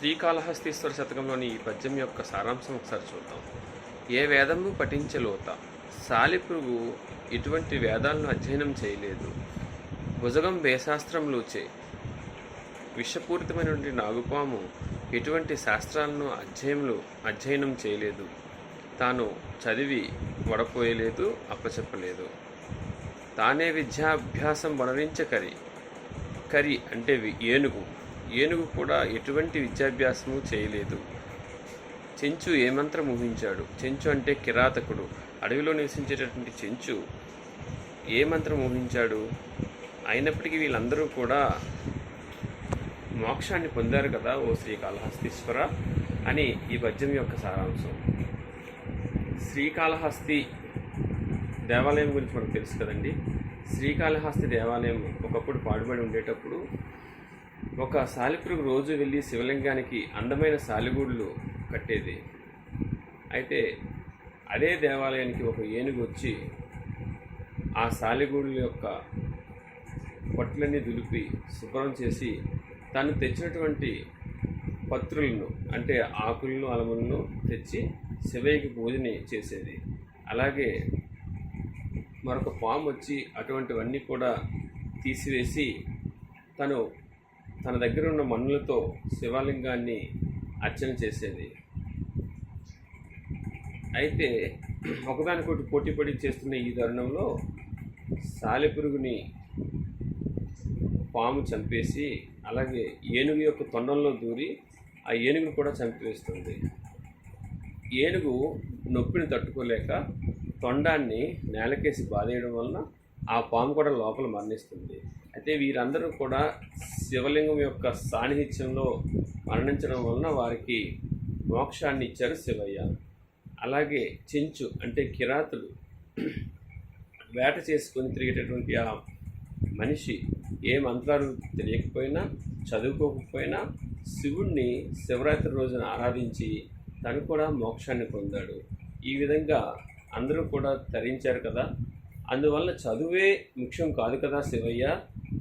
శ్రీకాళహస్తీశ్వర శతకంలోని ఈ పద్యం యొక్క సారాంశం ఒకసారి చూద్దాం. ఏ వేదము పఠించలోత సాలిపురుగు ఇటువంటి వేదాలను అధ్యయనం చేయలేదు. భుజగం వేశాస్త్రంలోచే విషపూరితమైనటువంటి నాగుపాము ఎటువంటి శాస్త్రాలను అధ్యయములు అధ్యయనం చేయలేదు. తాను చదివి వడపోయలేదు అప్పచెప్పలేదు. తానే విద్యాభ్యాసం వనరించ కరి కరి అంటే ఏనుగు. ఏనుగు కూడా ఎటువంటి విద్యాభ్యాసము చేయలేదు. చెంచు ఏ మంత్రం ఊహించాడు? చెంచు అంటే కిరాతకుడు. అడవిలో నివసించేటటువంటి చెంచు ఏ మంత్రం ఊహించాడు? అయినప్పటికీ వీళ్ళందరూ కూడా మోక్షాన్ని పొందారు కదా ఓ శ్రీకాళహస్తీశ్వర అని ఈ పద్యం యొక్క సారాంశం. శ్రీకాళహస్తి దేవాలయం గురించి మనకు తెలుసు కదండి. శ్రీకాళహస్తి దేవాలయం ఒకప్పుడు పాడుబడి ఉండేటప్పుడు ఒక సాలిపురుగు రోజు వెళ్ళి శివలింగానికి అందమైన సాలిగూడులు కట్టేది. అయితే అదే దేవాలయానికి ఒక ఏనుగు వచ్చి ఆ సాలిగూడుల యొక్క పొట్లన్నీ దులిపి శుభ్రం చేసి తను తెచ్చినటువంటి పత్రులను అంటే ఆకులను అలములను తెచ్చి శివయ్యకి పూజని చేసేది. అలాగే మరొక పాము వచ్చి అటువంటివన్నీ కూడా తీసివేసి తను తన దగ్గర ఉన్న మన్నులతో శివలింగాన్ని అర్చన చేసేది. అయితే ఒకదానికొకటి పోటీ పడి చేస్తున్న ఈ తరుణంలో సాలెపురుగుని పాము చంపేసి అలాగే ఏనుగు యొక్క తొండంలో దూరి ఆ ఏనుగును కూడా చంపివేస్తుంది. ఏనుగు నొప్పిని తట్టుకోలేక తొండాన్ని నేలకేసి బాధేయడం వలన ఆ పాము కూడా లోపల మరణిస్తుంది. అయితే వీరందరూ కూడా శివలింగం యొక్క సాన్నిహిత్యంలో మరణించడం వలన వారికి మోక్షాన్ని ఇచ్చారు శివయ్య. అలాగే చెంచు అంటే కిరాతులు వేట చేసుకొని తిరిగేటటువంటి ఆ మనిషి ఏ మంత్రాలు తెలియకపోయినా చదువుకోకపోయినా శివుణ్ణి శివరాత్రి రోజున ఆరాధించి తను కూడా మోక్షాన్ని పొందాడు. ఈ విధంగా అందరూ కూడా తరించారు కదా. అందువల్ల చదువే ముఖ్యం కాదు కదా శివయ్య.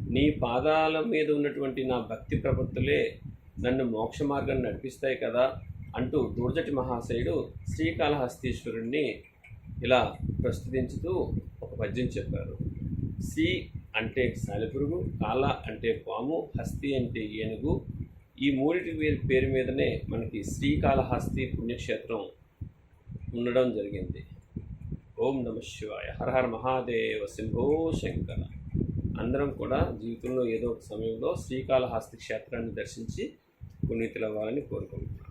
నీ పాదాల మీద ఉన్నటువంటి నా భక్తి ప్రపత్తులే నన్ను మోక్ష మార్గం నడిపిస్తాయి కదా అంటూ దూర్జటి మహాశయుడు శ్రీకాళహస్తీశ్వరుణ్ణి ఇలా ప్రస్తుతించుతూ ఒక పద్యం చెప్పారు. శ్రీ అంటే సాలిపురుగు కాల అంటే పాము హస్తి అంటే ఏనుగు. ఈ మూడిటి పేరు- పేరు మీదనే మనకి శ్రీకాళహస్తి పుణ్యక్షేత్రం ఉండడం జరిగింది. ఓం నమ శివాయ. హర హర మహాదేవ శంభో శంకర అందరం కూడా జీవితంలో ఏదో ఒక సమయంలో శ్రీకాళహస్తి క్షేత్రాన్ని దర్శించి పునీతులవ్వాలని కోరుకుంటున్నాను